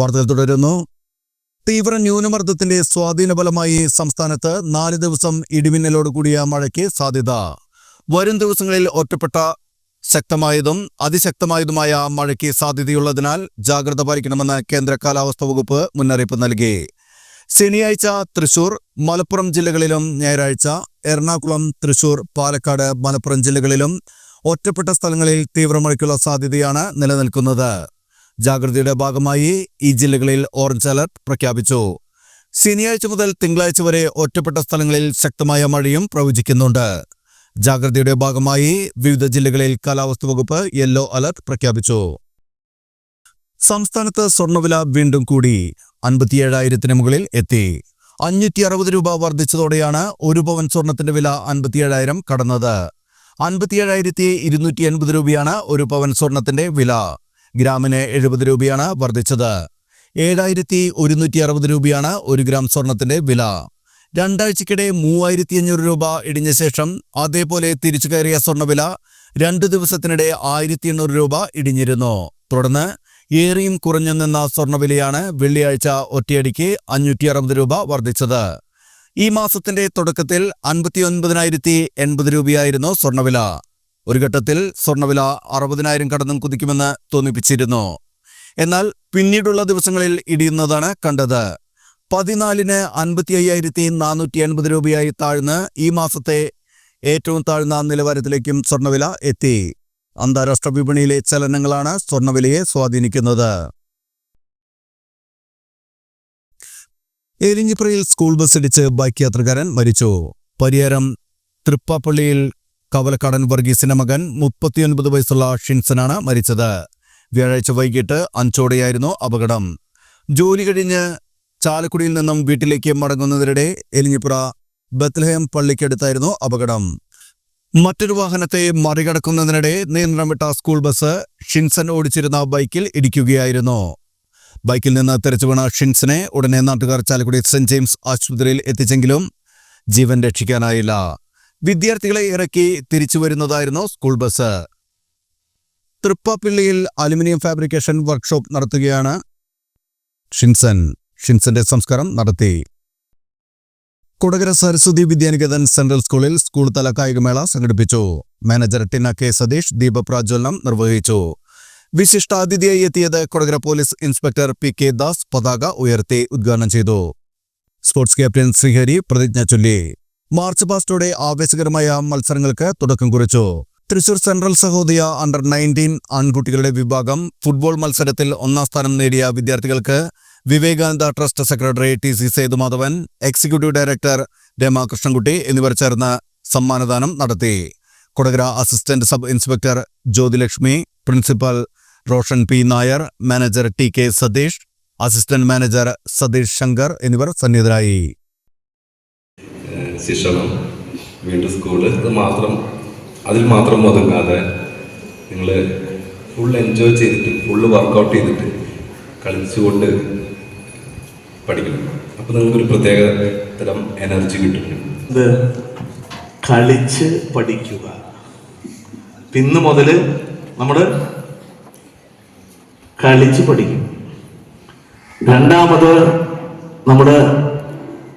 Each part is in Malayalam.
വാർത്തകൾ തുടരുന്നു തീവ്ര ന്യൂനമർദ്ദത്തിന്റെ സ്വാധീന ഫലമായി സംസ്ഥാനത്ത് നാല് ദിവസം ഇടിമിന്നലോട് കൂടിയ മഴയ്ക്ക് സാധ്യത. വരും ദിവസങ്ങളിൽ ഒറ്റപ്പെട്ട ശക്തമായതും അതിശക്തമായതുമായ മഴയ്ക്ക് സാധ്യതയുള്ളതിനാൽ ജാഗ്രത പാലിക്കണമെന്ന് കേന്ദ്ര കാലാവസ്ഥാ വകുപ്പ് മുന്നറിയിപ്പ് നൽകി. ശനിയാഴ്ച തൃശൂർ മലപ്പുറം ജില്ലകളിലും ഞായറാഴ്ച എറണാകുളം തൃശൂർ പാലക്കാട് മലപ്പുറം ജില്ലകളിലും ഒറ്റപ്പെട്ട സ്ഥലങ്ങളിൽ തീവ്രമഴയ്ക്കുള്ള സാധ്യതയാണ് നിലനിൽക്കുന്നത്. ജാഗ്രതയുടെ ഭാഗമായി ഈ ജില്ലകളിൽ ഓറഞ്ച് അലർട്ട് പ്രഖ്യാപിച്ചു. ശനിയാഴ്ച മുതൽ തിങ്കളാഴ്ച വരെ ഒറ്റപ്പെട്ട സ്ഥലങ്ങളിൽ ശക്തമായ മഴയും പ്രവചിക്കുന്നുണ്ട്. ജാഗ്രതയുടെ ഭാഗമായി വിവിധ ജില്ലകളിൽ കാലാവസ്ഥ വകുപ്പ് യെല്ലോ അലർട്ട് പ്രഖ്യാപിച്ചു. സംസ്ഥാനത്ത് സ്വർണവില വീണ്ടും കൂടി അൻപത്തിയേഴായിരത്തിന് മുകളിൽ എത്തി. അഞ്ഞൂറ്റി അറുപത് രൂപ വർദ്ധിച്ചതോടെയാണ് ഒരു പവൻ സ്വർണത്തിന്റെ വില അൻപത്തിയേഴായിരം കടന്നത്. അൻപത്തിയേഴായിരത്തി ഇരുന്നൂറ്റി എൺപത് രൂപയാണ് ഒരു പവൻ സ്വർണത്തിന്റെ വില. ഗ്രാമിന് എഴുപത് രൂപയാണ് വർദ്ധിച്ചത്. ഏഴായിരത്തി ഒരുന്നൂറ്റി അറുപത് രൂപയാണ് ഒരു ഗ്രാം സ്വർണത്തിന്റെ വില. രണ്ടാഴ്ചക്കിടെ മൂവായിരത്തി അഞ്ഞൂറ് രൂപ ഇടിഞ്ഞ ശേഷം അതേപോലെ തിരിച്ചു കയറിയ സ്വർണവില രണ്ടു ദിവസത്തിനിടെ ആയിരത്തി എണ്ണൂറ് രൂപ ഇടിഞ്ഞിരുന്നു. തുടർന്ന് ഏറിയും കുറഞ്ഞു നിന്ന സ്വർണവിലയാണ് വെള്ളിയാഴ്ച ഒറ്റയടിക്ക് അഞ്ഞൂറ്റി അറുപത് രൂപ വർദ്ധിച്ചത്. ഈ മാസത്തിന്റെ തുടക്കത്തിൽ അൻപത്തി ഒൻപതിനായിരത്തി എൺപത് രൂപയായിരുന്നു സ്വർണവില ഒരു ഘട്ടത്തിൽ സ്വർണവില അറുപതിനായിരം കടന്നും കുതിക്കുമെന്ന് തോന്നിപ്പിച്ചിരുന്നു. എന്നാൽ പിന്നീടുള്ള ദിവസങ്ങളിൽ ഇടിയുന്നതാണ് കണ്ടത്. പതിനാലിന് അൻപത്തി അയ്യായിരത്തി നാനൂറ്റി എൺപത് രൂപയായി താഴ്ന്ന് ഈ മാസത്തെ ഏറ്റവും താഴ്ന്ന നിലവാരത്തിലേക്കും സ്വർണവില എത്തി. അന്താരാഷ്ട്ര വിപണിയിലെ ചലനങ്ങളാണ് സ്വർണവിലയെ സ്വാധീനിക്കുന്നത്. എരിഞ്ഞിപ്പുറയിൽ സ്കൂൾ ബസ് ഇടിച്ച് ബൈക്ക് യാത്രക്കാരൻ മരിച്ചു. പരിയാരം തൃപ്പാപ്പള്ളിയിൽ കവലക്കാടൻ വർഗീസിന്റെ മകൻ മുപ്പത്തിയൊൻപത് വയസ്സുള്ള ഷിൻസനാണ് മരിച്ചത്. വ്യാഴാഴ്ച വൈകിട്ട് അഞ്ചോടെയായിരുന്നു അപകടം. ജോലി കഴിഞ്ഞ് ചാലക്കുടിയിൽ നിന്നും വീട്ടിലേക്ക് മടങ്ങുന്നതിനിടെ എലിഞ്ഞിപ്പുറ ബത്ലഹേം പള്ളിക്കടുത്തായിരുന്നു അപകടം. മറ്റൊരു വാഹനത്തെ മറികടക്കുന്നതിനിടെ നിയന്ത്രണം വിട്ട സ്കൂൾ ബസ് ഷിൻസൻ ഓടിച്ചിരുന്ന ബൈക്കിൽ ഇടിക്കുകയായിരുന്നു. ബൈക്കിൽ നിന്ന് തെറിച്ചു വീണ ഷിൻസനെ ഉടനെ നാട്ടുകാർ ചാലക്കുടി സെന്റ് ജെയിംസ് ആശുപത്രിയിൽ എത്തിച്ചെങ്കിലും ജീവൻ രക്ഷിക്കാനായില്ല. വിദ്യാർത്ഥികളെ ഇറക്കി തിരിച്ചു വരുന്നതായിരുന്നു സ്കൂൾ ബസ്. തൃപ്പാപ്പിള്ളിയിൽ അലുമിനിയം ഫാബ്രിക്കേഷൻ വർക്ക്ഷോപ്പ് നടത്തുകയാണ് ഷിൻസൻ. ഷിൻസന്റെ സംസ്കാരം നടത്തി. കൊടകര സരസ്വതി വിദ്യാനികേതൻ സെൻട്രൽ സ്കൂളിൽ സ്കൂൾ തല കായികമേള സംഘടിപ്പിച്ചു. മാനേജർ ടിന കെ സതീഷ് ദീപപ്രാജ്വലനം നിർവഹിച്ചു. വിശിഷ്ടാതിഥിയായി എത്തിയത് Kodakara police inspector P K Das പതാക ഉയർത്തി ഉദ്ഘാടനം ചെയ്തു. സ്പോർട്സ് ക്യാപ്റ്റൻ ശ്രീഹരി പ്രതിജ്ഞ ചൊല്ലി. മാർച്ച് പാസ്റ്റോടെ ആവേശകരമായ മത്സരങ്ങൾക്ക് തുടക്കം കുറിച്ചു. Thrissur central Sahodaya under nineteen ആൺകുട്ടികളുടെ വിഭാഗം ഫുട്ബോൾ മത്സരത്തിൽ ഒന്നാം സ്ഥാനം നേടിയ വിദ്യാർത്ഥികൾക്ക് Vivekananda trust secretary T C Sethumadhavan executive director Rama Krishnankutty എന്നിവർ ചേർന്ന് സമ്മാനദാനം നടത്തി. Kodakara assistant sub inspector Jyothilakshmi principal Roshan P Nair manager T K Satheesh assistant manager Satheesh Shankar എന്നിവർ സന്നിഹിതരായി. ശിക്ഷണം വീണ്ടും സ്കൂൾ അത് മാത്രം അതിൽ മാത്രം ഒതുങ്ങാതെ നിങ്ങൾ ഫുൾ എൻജോയ് ചെയ്തിട്ട് ഫുള്ള് വർക്കൗട്ട് ചെയ്തിട്ട് കളിച്ചുകൊണ്ട് പഠിക്കണം. അപ്പോൾ നിങ്ങൾക്കൊരു പ്രത്യേക തരം എനർജി കിട്ടും. ഇത് കളിച്ച് പഠിക്കുക. ഇന്ന് മുതൽ നമ്മൾ കളിച്ച് പഠിക്കും. രണ്ടാമത് നമ്മുടെ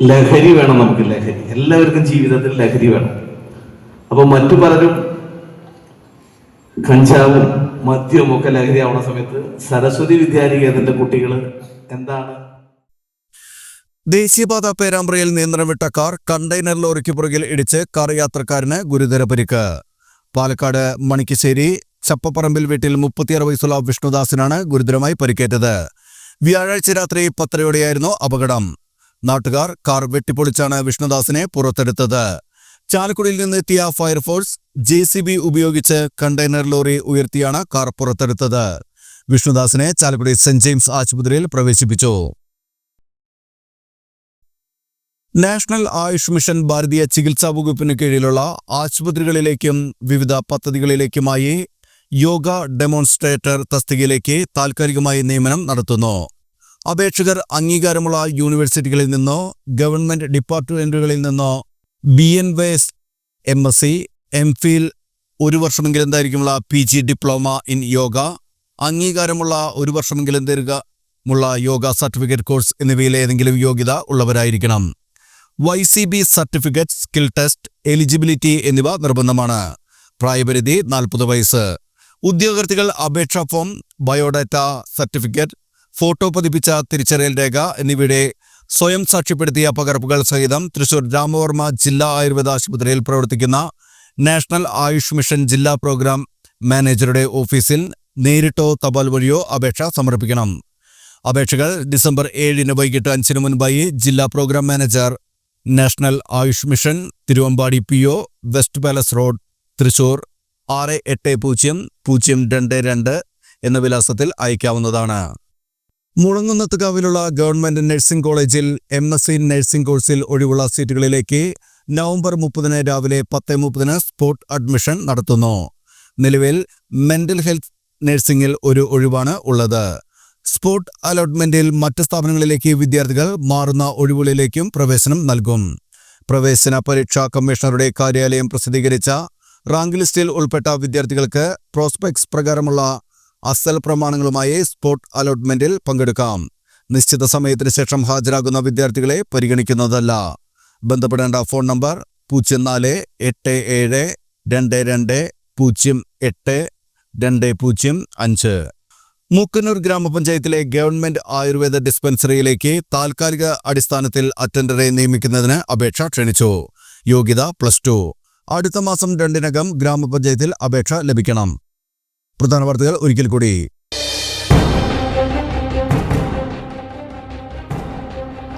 ലഹരി വേണം നമുക്ക് ലഹരി. എല്ലാവർക്കും ജീവിതത്തിൽ ലഹരി വേണം. അപ്പൊ മറ്റു പലരും കഞ്ചാവും മദ്യവും ഒക്കെ ലഹരി ആവുന്ന സമയത്ത് സരസ്വതി വിദ്യാനികേതന്റെ കുട്ടികൾ എന്താണ്? ദേശീയപാത പേരാമ്പ്രയിൽ നിയന്ത്രണം വിട്ട കാർ കണ്ടെയ്നർ ലോറിക്ക് പുറകിൽ ഇടിച്ച് കാർ യാത്രക്കാരന് ഗുരുതര പരിക്ക്. പാലക്കാട് മണിക്കശ്ശേരി ചപ്പപ്പറമ്പിൽ വീട്ടിൽ മുപ്പത്തിയാറ് വയസ്സുള്ള വിഷ്ണുദാസിനാണ് ഗുരുതരമായി പരിക്കേറ്റത്. വ്യാഴാഴ്ച രാത്രി പത്തരയോടെയായിരുന്നു അപകടം. നാട്ടുകാർ കാർ വെട്ടിപ്പൊളിച്ചാണ് വിഷ്ണുദാസിനെ പുറത്തെടുത്തത്. ചാലക്കുടിയിൽ നിന്നെത്തിയ fire force J C B ഉപയോഗിച്ച് കണ്ടെയ്നർ ലോറി ഉയർത്തിയാണ് കാർ പുറത്തെടുത്തത്. വിഷ്ണുദാസിനെ ചാലക്കുടി സെന്റ് ജെയിംസ് ആശുപത്രിയിൽ പ്രവേശിപ്പിച്ചു. നാഷണൽ ആയുഷ് മിഷൻ ഭാരതീയ ചികിത്സാ വകുപ്പിന് കീഴിലുള്ള ആശുപത്രികളിലേക്കും വിവിധ പദ്ധതികളിലേക്കുമായി യോഗ ഡെമോൺസ്ട്രേറ്റർ തസ്തികയിലേക്ക് താൽക്കാലികമായി നിയമനം നടത്തുന്നു. അപേക്ഷകർ അംഗീകാരമുള്ള യൂണിവേഴ്സിറ്റികളിൽ നിന്നോ ഗവൺമെന്റ് ഡിപ്പാർട്ട്മെന്റുകളിൽ നിന്നോ B N Y S M S C M phil ഒരു വർഷമെങ്കിലും എന്തായിരിക്കുമുള്ള P G diploma in yoga അംഗീകാരമുള്ള ഒരു വർഷമെങ്കിലും മുള്ള യോഗ സർട്ടിഫിക്കറ്റ് കോഴ്സ് എന്നിവയിൽ ഏതെങ്കിലും യോഗ്യത ഉള്ളവരായിരിക്കണം. Y C B certificate skill test eligibility എന്നിവ നിർബന്ധമാണ്. പ്രായപരിധി നാൽപ്പത് വയസ്സ്. ഉദ്യോഗാർത്ഥികൾ അപേക്ഷാ ഫോം ബയോഡാറ്റ സർട്ടിഫിക്കറ്റ് ഫോട്ടോ പതിപ്പിച്ച തിരിച്ചറിയൽ രേഖ എന്നിവയുടെ സ്വയം സാക്ഷ്യപ്പെടുത്തിയ പകർപ്പുകൾ സഹിതം തൃശൂർ രാമവർമ്മ ജില്ലാ ആയുർവേദ ആശുപത്രിയിൽ പ്രവർത്തിക്കുന്ന നാഷണൽ ആയുഷ് മിഷൻ ജില്ലാ പ്രോഗ്രാം മാനേജറുടെ ഓഫീസിൽ നേരിട്ടോ തപാൽ വഴിയോ അപേക്ഷ സമർപ്പിക്കണം. അപേക്ഷകൾ ഡിസംബർ ഏഴിന് വൈകിട്ട് അഞ്ചിന് മുൻപായി ജില്ലാ program manager national Ayush mission Thiruvambady P O west palace road Thrissur ആറ് എട്ട് പൂജ്യം പൂജ്യം രണ്ട് രണ്ട് എന്ന വിലാസത്തിൽ അയക്കാവുന്നതാണ്. മുളങ്ങുന്നത്തുകാവിലുള്ള ഗവൺമെന്റ് നഴ്സിംഗ് കോളേജിൽ എം എസ് സി നഴ്സിംഗ് കോഴ്സിൽ ഒഴിവുള്ള സീറ്റുകളിലേക്ക് നവംബർ മുപ്പതിന് രാവിലെ പത്ത് മുപ്പതിന് സ്പോട്ട് അഡ്മിഷൻ നടത്തുന്നു. നിലവിൽ മെന്റൽ ഹെൽത്ത് നഴ്സിംഗിൽ ഒരു ഒഴിവാണ് ഉള്ളത്. സ്പോട്ട് അലോട്ട്മെന്റിൽ മറ്റ് സ്ഥാപനങ്ങളിലേക്ക് വിദ്യാർത്ഥികൾ മാറുന്ന ഒഴിവുകളിലേക്കും പ്രവേശനം നൽകും. പ്രവേശന പരീക്ഷാ കമ്മീഷണറുടെ കാര്യാലയം പ്രസിദ്ധീകരിച്ച റാങ്ക് ലിസ്റ്റിൽ ഉൾപ്പെട്ട വിദ്യാർത്ഥികൾക്ക് പ്രോസ്പെക്ട്സ് പ്രകാരമുള്ള അസൽ പ്രമാണങ്ങളുമായി സ്പോട്ട് അലോട്ട്മെന്റിൽ പങ്കെടുക്കാം. നിശ്ചിത സമയത്തിന് ശേഷം ഹാജരാകുന്ന വിദ്യാർത്ഥികളെ പരിഗണിക്കുന്നതല്ല. ബന്ധപ്പെടേണ്ട ഫോൺ നമ്പർ പൂജ്യം നാല് എട്ട് ഏഴ് രണ്ട് രണ്ട് പൂജ്യം എട്ട് രണ്ട് പൂജ്യം അഞ്ച്. മൂക്കന്നൂർ ഗ്രാമപഞ്ചായത്തിലെ ഗവൺമെന്റ് ആയുർവേദ ഡിസ്പെൻസറിയിലേക്ക് താൽക്കാലിക അടിസ്ഥാനത്തിൽ അറ്റൻഡറെ നിയമിക്കുന്നതിന് അപേക്ഷ ക്ഷണിച്ചു. യോഗ്യത പ്ലസ് ടു. അടുത്ത മാസം രണ്ടിനകം ഗ്രാമപഞ്ചായത്തിൽ അപേക്ഷ ലഭിക്കണം. പ്രധാന വാർത്തകൾ ഒരിക്കൽ കൂടി.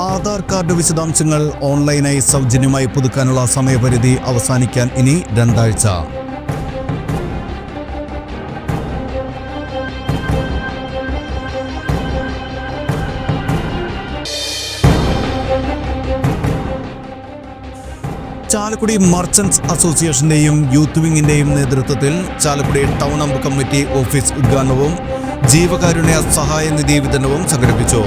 ആധാർ കാർഡ് വിശദാംശങ്ങൾ ഓൺലൈനായി സൗജന്യമായി പുതുക്കാനുള്ള സമയപരിധി അവസാനിക്കാൻ ഇനി രണ്ടാഴ്ച. ചാലക്കുടി മർച്ചന്റ്സ് അസോസിയേഷന്റെയും യൂത്ത് വിങ്ങിന്റെയും നേതൃത്വത്തിൽ ചാലക്കുടി ടൗൺ അമ്പ് കമ്മിറ്റി ഓഫീസ് ഉദ്ഘാടനവും ജീവകാരുണ്യ സഹായ നിധി വിതരണവും സംഘടിപ്പിച്ചു.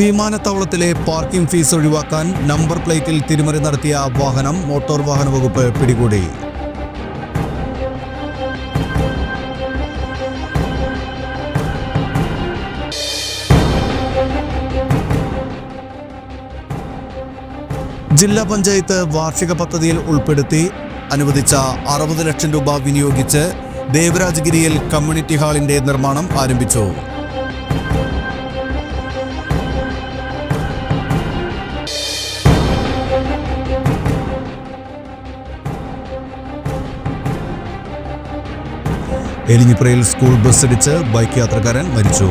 വിമാനത്താവളത്തിലെ പാർക്കിംഗ് ഫീസ് ഒഴിവാക്കാൻ നമ്പർ പ്ലേറ്റിൽ തിരിമറി നടത്തിയ വാഹനം മോട്ടോർ വാഹന വകുപ്പ് പിടികൂടി. ജില്ലാ പഞ്ചായത്ത് വാർഷിക പദ്ധതിയിൽ ഉൾപ്പെടുത്തി അനുവദിച്ച അറുപത് ലക്ഷം രൂപ വിനിയോഗിച്ച് ദേവരാജഗിരിയിൽ കമ്മ്യൂണിറ്റി ഹാളിന്റെ നിർമ്മാണം ആരംഭിച്ചു. എലിഞ്ഞിപ്പുറയിൽ സ്കൂൾ ബസ് ഇടിച്ച് ബൈക്ക് യാത്രക്കാരൻ മരിച്ചു.